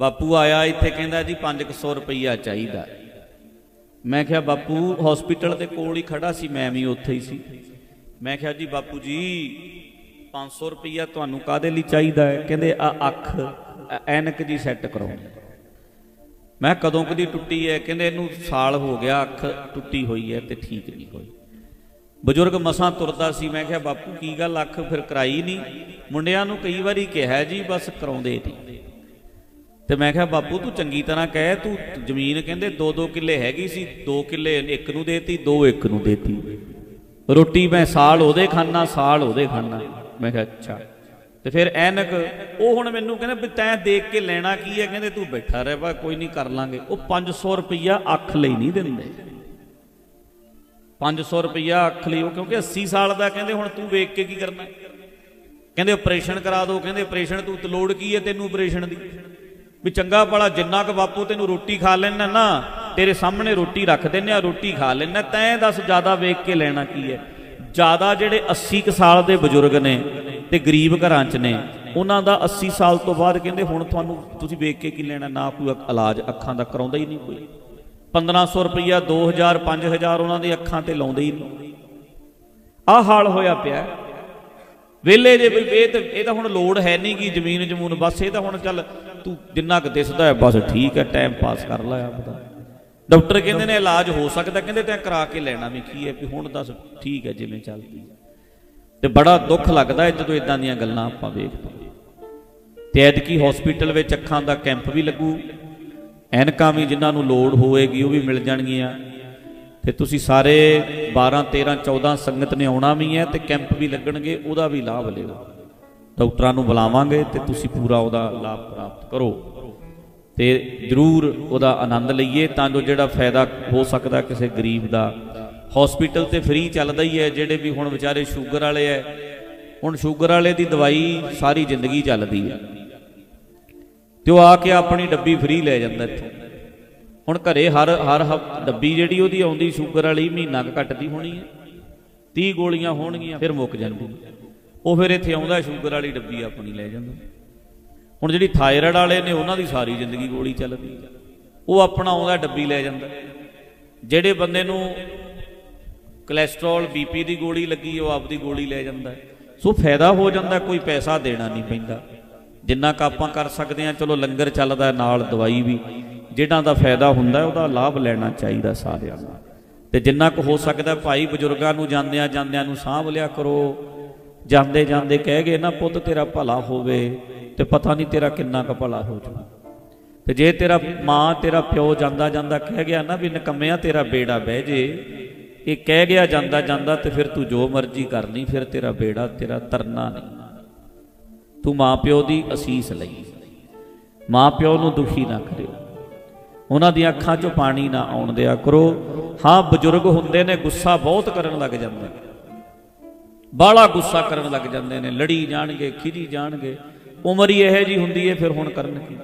ਬਾਪੂ ਆਇਆ ਇੱਥੇ ਕਹਿੰਦਾ ਜੀ 500 ਰੁਪਈਆ ਚਾਹੀਦਾ। ਮੈਂ ਕਿਹਾ, ਬਾਪੂ ਹਸਪੀਟਲ ਦੇ ਕੋਲ ਹੀ ਖੜਾ ਸੀ, ਮੈਂ ਵੀ ਉੱਥੇ ਹੀ ਸੀ। ਮੈਂ ਕਿਹਾ ਜੀ, ਬਾਪੂ ਜੀ 500 ਰੁਪਈਆ ਤੁਹਾਨੂੰ ਕਾਦੇ ਲਈ ਚਾਹੀਦਾ ਹੈ? ਕਹਿੰਦੇ, ਆ ਅੱਖ ਐਨਕ ਜੀ ਸੈੱਟ ਕਰਾਉਣੀ ਮੈਂ ਕਦੋਂ ਕਦੀ ਟੁੱਟੀ ਹੈ? ਕਹਿੰਦੇ, ਇਹਨੂੰ ਸਾਲ ਹੋ ਗਿਆ, ਅੱਖ ਟੁੱਟੀ ਹੋਈ ਹੈ ਤੇ ਠੀਕ ਨਹੀਂ ਹੋਈ ਬਜ਼ੁਰਗ ਮਸਾਂ ਤੁਰਦਾ ਸੀ, ਮੈਂ ਕਿਹਾ, ਬਾਪੂ, ਕੀ ਗੱਲ, ਅੱਖ ਫਿਰ ਕਰਾਈ ਨਹੀਂ? ਮੁੰਡਿਆਂ ਨੂੰ ਕਈ ਵਾਰੀ ਕਿਹਾ ਜੀ, ਬਸ ਕਰਾਉਂਦੇ ਨਹੀਂ। ਤੇ ਮੈਂ ਕਿਹਾ, ਬਾਪੂ, ਤੂੰ ਚੰਗੀ ਤਰ੍ਹਾਂ ਕਹਿ, ਤੂੰ ਜ਼ਮੀਨ ਕਹਿੰਦੇ 2-2 ਕਿੱਲੇ ਹੈਗੀ ਸੀ, ਦੋ ਕਿੱਲੇ ਇੱਕ ਨੂੰ ਦੇਤੀ, ਦੋ ਇੱਕ ਨੂੰ ਦੇਤੀ। ਰੋਟੀ ਮੈਂ ਸਾਲ ਉਹਦੇ ਖਾਣਾ ਸਾਲ ਉਹਦੇ ਖਾਣਾ ਮੈਂ ਕਿਹਾ, ਅੱਛਾ। ਤੇ ਫਿਰ ਐਨਕ, ਉਹ ਹੁਣ ਮੈਨੂੰ ਕਹਿੰਦੇ ਵੀ ਤੈਂ ਦੇਖ ਕੇ ਲੈਣਾ ਕੀ ਹੈ? ਕਹਿੰਦੇ, ਤੂੰ ਬੈਠਾ ਰਹਿ ਵਾ ਕੋਈ ਨਹੀਂ ਕਰ ਲਾਂਗੇ। ਉਹ 500 ਰੁਪਈਆ ਅੱਖ ਲਈ ਨਹੀਂ ਦਿੰਦੇ। 500 ਰੁਪਈਆ ਅੱਖ ਲਈ, ਉਹ ਕਿਉਂਕਿ 80 ਸਾਲ ਦਾ ਕਹਿੰਦੇ, ਹੁਣ ਤੂੰ ਵੇਖ ਕੇ ਕੀ ਕਰਨਾ? ਕਹਿੰਦੇ, ਆਪਰੇਸ਼ਨ ਕਰਾ ਦੋ। ਕਹਿੰਦੇ, ਆਪਰੇਸ਼ਨ ਤੂੰ ਤੇ ਲੋੜ ਕੀ ਹੈ ਤੈਨੂੰ ਆਪਰੇਸ਼ਨ ਦੀ? ਵੀ ਚੰਗਾ ਭਲਾ ਜਿੰਨਾ ਕੁ ਬਾਪੂ ਤੈਨੂੰ ਰੋਟੀ ਖਾ ਲੈਣਾ ਨਾ, ਤੇਰੇ ਸਾਹਮਣੇ ਰੋਟੀ ਰੱਖ ਦਿੰਨੇ ਆ, ਰੋਟੀ ਖਾ ਲੈਣਾ ਤੈਂ ਦੱਸ ਜ਼ਿਆਦਾ ਵੇਖ ਕੇ ਲੈਣਾ ਕੀ ਹੈ? ਜ਼ਿਆਦਾ ਜਿਹੜੇ 80 ਕੁ ਸਾਲ ਦੇ ਬਜ਼ੁਰਗ ਨੇ ਤੇ ਗਰੀਬ ਘਰਾਂ 'ਚ ਨੇ, ਉਹਨਾਂ ਦਾ 80 ਸਾਲ ਤੋਂ ਬਾਅਦ ਕਹਿੰਦੇ ਹੁਣ ਤੁਹਾਨੂੰ ਤੁਸੀਂ ਵੇਖ ਕੇ ਕੀ ਲੈਣਾ, ਨਾ ਕੋਈ ਇਲਾਜ ਅੱਖਾਂ ਦਾ ਕਰਾਉਂਦਾ ਹੀ ਨਹੀਂ ਕੋਈ। 1500 ਰੁਪਈਆ 2000 5000 ਉਹਨਾਂ ਦੀ ਅੱਖਾਂ ਤੇ ਲਾਉਂਦੇ ਹੀ ਨਹੀਂ। ਆਹ ਹਾਲ ਹੋਇਆ ਪਿਆ। ਵੇਲੇ ਜੇ ਵੀ ਇਹ ਤਾਂ ਇਹ ਤਾਂ ਹੁਣ ਲੋੜ ਹੈ ਨਹੀਂ ਕਿ ਜ਼ਮੀਨ ਜਮੂਨ, ਬਸ ਇਹ ਤਾਂ ਹੁਣ ਚੱਲ ਤੂੰ ਜਿੰਨਾ ਕੁ ਦਿਸਦਾ ਹੈ, ਬਸ ਠੀਕ ਹੈ ਟਾਈਮ ਪਾਸ ਕਰ ਲੈ ਆਪਦਾ ਡਾਕਟਰ ਕਹਿੰਦੇ ਨੇ ਇਲਾਜ ਹੋ ਸਕਦਾ, ਕਹਿੰਦੇ ਤੈਂ ਕਰਾ ਕੇ ਲੈਣਾ ਵੀ ਕੀ ਹੈ ਵੀ ਹੁਣ ਦੱਸ ਠੀਕ ਹੈ ਜਿਵੇਂ ਚੱਲਦੀ ਹੈ। ਤੇ ਬੜਾ ਦੁੱਖ ਲੱਗਦਾ ਹੈ ਜਦੋਂ ਇਦਾਂ ਦੀਆਂ ਗੱਲਾਂ ਆਪਾਂ ਵੇਖਦੇ ਹਾਂ। ਤੇ ਐਤਕੀ ਹਸਪੀਟਲ ਵਿੱਚ ਅੱਖਾਂ ਦਾ ਕੈਂਪ ਵੀ ਲੱਗੂ, ਐਨਕਾਂ ਵੀ ਜਿਨ੍ਹਾਂ ਨੂੰ ਲੋੜ ਹੋਏਗੀ ਉਹ ਵੀ ਮਿਲ ਜਾਣਗੀਆਂ। ਤੇ ਤੁਸੀਂ ਸਾਰੇ 12 13 14 ਸੰਗਤ ਨੇ ਆਉਣਾ ਵੀ ਹੈ ਤੇ ਕੈਂਪ ਵੀ ਲੱਗਣਗੇ, ਉਹਦਾ ਵੀ ਲਾਭ ਲਿਓ ਡਾਕਟਰਾਂ ਨੂੰ ਬੁਲਾਵਾਂਗੇ ਤੇ ਤੁਸੀਂ ਪੂਰਾ ਉਹਦਾ ਲਾਭ ਪ੍ਰਾਪਤ ਕਰੋ। ਤੇ ਜਰੂਰ ਉਹਦਾ ਆਨੰਦ ਲਈਏ ਤਾਂ ਜੋ ਜਿਹੜਾ ਫਾਇਦਾ ਹੋ ਸਕਦਾ ਕਿਸੇ ਗਰੀਬ ਦਾ। ਹਸਪੀਟਲ ਤੇ ਫ੍ਰੀ ਚੱਲਦਾ ਹੀ ਹੈ, ਜਿਹੜੇ ਵੀ ਹੁਣ ਵਿਚਾਰੇ ਸ਼ੂਗਰ ਵਾਲੇ ਐ ਹੁਣ ਸ਼ੂਗਰ ਵਾਲੇ ਦੀ ਦਵਾਈ ਸਾਰੀ ਜ਼ਿੰਦਗੀ ਚੱਲਦੀ ਹੈ। ਤੇ ਉਹ ਆ ਕੇ ਆਪਣੀ ਡੱਬੀ ਫ੍ਰੀ ਲੈ ਜਾਂਦਾ ਇੱਥੋਂ। ਹੁਣ ਘਰੇ ਹਰ ਹਰ ਹਫ- ਡੱਬੀ ਜਿਹੜੀ ਉਹਦੀ ਆਉਂਦੀ, ਸ਼ੂਗਰ ਵਾਲੀ, ਮਹੀਨਾ ਕੁ ਘਟਦੀ ਹੋਣੀ ਹੈ। 30 ਗੋਲੀਆਂ ਹੋਣਗੀਆਂ, ਫਿਰ ਮੁੱਕ ਜਾਂਦੀ ਉਹ ਫਿਰ ਇੱਥੇ ਆਉਂਦਾ, ਸ਼ੂਗਰ ਵਾਲੀ ਡੱਬੀ ਆਪਣੀ ਲੈ ਜਾਂਦਾ। ਹੁਣ ਜਿਹੜੀ ਥਾਇਰਾਇਡ ਵਾਲੇ ਨੇ, ਉਹਨਾਂ ਦੀ ਸਾਰੀ ਜ਼ਿੰਦਗੀ ਗੋਲੀ ਚੱਲਦੀ ਉਹ ਆਪਣਾ ਆਉਂਦਾ, ਡੱਬੀ ਲੈ ਜਾਂਦਾ। ਜਿਹੜੇ ਬੰਦੇ ਨੂੰ ਕੋਲੇਸਟ੍ਰੋਲ ਬੀਪੀ ਦੀ ਗੋਲੀ ਲੱਗੀ, ਉਹ ਆਪਦੀ ਗੋਲੀ ਲੈ ਜਾਂਦਾ ਸੋ ਫਾਇਦਾ ਹੋ ਜਾਂਦਾ, ਕੋਈ ਪੈਸਾ ਦੇਣਾ ਨਹੀਂ ਪੈਂਦਾ। ਜਿੰਨਾ ਕ ਆਪਾਂ ਕਰ ਸਕਦੇ ਹਾਂ, ਚਲੋ ਲੰਗਰ ਚੱਲਦਾ, ਨਾਲ ਦਵਾਈ ਵੀ। ਜਿਹਨਾਂ ਦਾ ਫਾਇਦਾ ਹੁੰਦਾ ਉਹਦਾ ਲਾਭ ਲੈਣਾ ਚਾਹੀਦਾ ਸਾਰਿਆਂ ਨੂੰ। ਤੇ ਜਿੰਨਾ ਕੁ ਹੋ ਸਕਦਾ ਭਾਈ ਬਜ਼ੁਰਗਾਂ ਨੂੰ ਜਾਂਦਿਆਂ ਜਾਂਦਿਆਂ ਨੂੰ ਸਾਂਭ ਲਿਆ ਕਰੋ। ਜਾਂਦੇ ਜਾਂਦੇ ਕਹਿ ਗਏ, ਨਾ ਪੁੱਤ, ਤੇਰਾ ਭਲਾ ਹੋਵੇ ਤੇ ਪਤਾ ਨਹੀਂ ਤੇਰਾ ਕਿੰਨਾ ਕੁ ਭਲਾ ਹੋ ਜੂ ਤੇ ਜੇ ਤੇਰਾ ਮਾਂ, ਤੇਰਾ ਪਿਓ ਜਾਂਦਾ ਜਾਂਦਾ ਕਹਿ ਗਿਆ, ਨਾ ਵੀ ਨਕਮਿਆ ਤੇਰਾ ਬੇੜਾ ਬਹਿ ਜੇ। ਇਹ ਕਹਿ ਗਿਆ ਜਾਂਦਾ ਜਾਂਦਾ ਤੇ ਫਿਰ ਤੂੰ ਜੋ ਮਰਜ਼ੀ ਕਰਨੀ, ਫਿਰ ਤੇਰਾ ਬੇੜਾ, ਤੇਰਾ ਤਰਨਾ ਨਹੀਂ। ਤੂੰ ਮਾਂ ਪਿਓ ਦੀ ਅਸੀਸ ਲਈ। ਮਾਂ ਪਿਓ ਨੂੰ ਦੁਖੀ ਨਾ ਕਰਿਓ। ਉਹਨਾਂ ਦੀਆਂ ਅੱਖਾਂ 'ਚੋਂ ਪਾਣੀ ਨਾ ਆਉਣ ਦਿਆ ਕਰੋ। ਹਾਂ, ਬਜ਼ੁਰਗ ਹੁੰਦੇ ਨੇ, ਗੁੱਸਾ ਬਹੁਤ ਕਰਨ ਲੱਗ ਜਾਂਦੇ। ਨੇ ਬਾਹਲਾ ਗੁੱਸਾ ਕਰਨ ਲੱਗ ਜਾਂਦੇ ਨੇ, ਲੜੀ ਜਾਣਗੇ ਖਿਜੀ ਜਾਣਗੇ। ਉਮਰ ਹੀ ਇਹੋ ਜੀ ਹੁੰਦੀ ਹੈ ਫਿਰ ਹੁਣ ਕਰਨ ਕੀ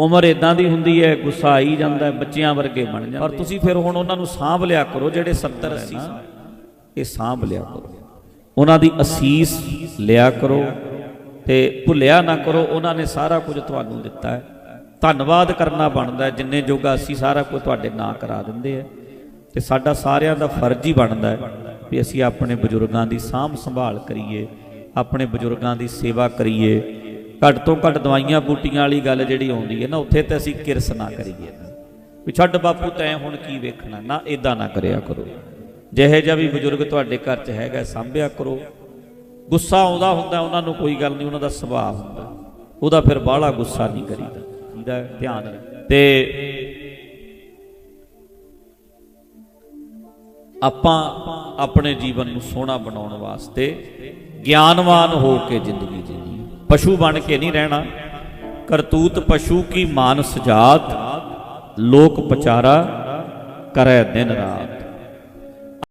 ਉਮਰ ਇਦਾਂ ਦੀ ਹੁੰਦੀ ਹੈ ਗੁੱਸਾ ਆਈ ਜਾਂਦਾ, ਬੱਚਿਆਂ ਵਰਗੇ ਬਣ ਜਾਂਦੇ। ਪਰ ਤੁਸੀਂ ਫਿਰ ਹੁਣ ਉਹਨਾਂ ਨੂੰ ਸਾਂਭ ਲਿਆ ਕਰੋ, ਜਿਹੜੇ 70 80 ਇਹ ਸਾਂਭ ਲਿਆ ਕਰੋ। ਉਹਨਾਂ ਦੀ ਅਸੀਸ ਲਿਆ ਕਰੋ ਤੇ ਭੁੱਲਿਆ ਨਾ ਕਰੋ, ਉਹਨਾਂ ਨੇ ਸਾਰਾ ਕੁਝ ਤੁਹਾਨੂੰ ਦਿੱਤਾ ਹੈ ਧੰਨਵਾਦ ਕਰਨਾ ਬਣਦਾ ਜਿੰਨੇ ਜੋਗਾ ਅਸੀਂ ਸਾਰਾ ਕੁਝ ਤੁਹਾਡੇ ਨਾਂ ਕਰਾ ਦਿੰਦੇ ਆ। ਤੇ ਸਾਡਾ ਸਾਰਿਆਂ ਦਾ ਫਰਜ਼ ਹੀ ਬਣਦਾ ਹੈ ਵੀ ਅਸੀਂ ਆਪਣੇ ਬਜ਼ੁਰਗਾਂ ਦੀ ਸਾਂਭ ਸੰਭਾਲ ਕਰੀਏ, ਆਪਣੇ ਬਜ਼ੁਰਗਾਂ ਦੀ ਸੇਵਾ ਕਰੀਏ। ਘੱਟ ਤੋਂ ਘੱਟ ਦਵਾਈਆਂ ਬੂਟੀਆਂ ਵਾਲੀ ਗੱਲ ਜਿਹੜੀ ਆਉਂਦੀ ਹੈ ਨਾ, ਉੱਥੇ ਤੇ ਅਸੀਂ ਕਿਰਸ ਨਾ ਕਰੀਏ। ਵੀ ਛੱਡ ਬਾਪੂ, ਤੈਂ ਹੁਣ ਕੀ ਵੇਖਣਾ? ਨਾ ਇਦਾਂ ਨਾ ਕਰਿਆ ਕਰੋ। ਜਿਹੇ ਜਿਹਾ ਵੀ ਬਜ਼ੁਰਗ ਤੁਹਾਡੇ ਘਰ 'ਚ ਹੈਗਾ, ਸਾਂਭਿਆ ਕਰੋ। ਗੁੱਸਾ ਆਉਂਦਾ ਹੁੰਦਾ, ਉਹਨਾਂ ਨੂੰ ਕੋਈ ਗੱਲ ਨਹੀਂ, ਉਹਨਾਂ ਦਾ ਸੁਭਾਅ ਹੁੰਦਾ। ਉਹਦਾ ਫਿਰ ਬਾਹਲਾ ਗੁੱਸਾ ਨਹੀਂ ਕਰੀਦਾ। ਇਹਦਾ ਧਿਆਨ। ਤੇ ਆਪਾਂ ਆਪਣੇ ਜੀਵਨ ਨੂੰ ਸੋਹਣਾ ਬਣਾਉਣ ਵਾਸਤੇ ਗਿਆਨਵਾਨ ਹੋ ਕੇ ਜ਼ਿੰਦਗੀ ਜੀਣੀ ਪਸ਼ੂ ਬਣ ਕੇ ਨਹੀਂ ਰਹਿਣਾ। ਕਰਤੂਤ ਪਸ਼ੂ ਕੀ ਮਾਨਸ ਜਾਤ, ਲੋਕ ਪਚਾਰਾ ਕਰੈ ਦਿਨ ਰਾਤ।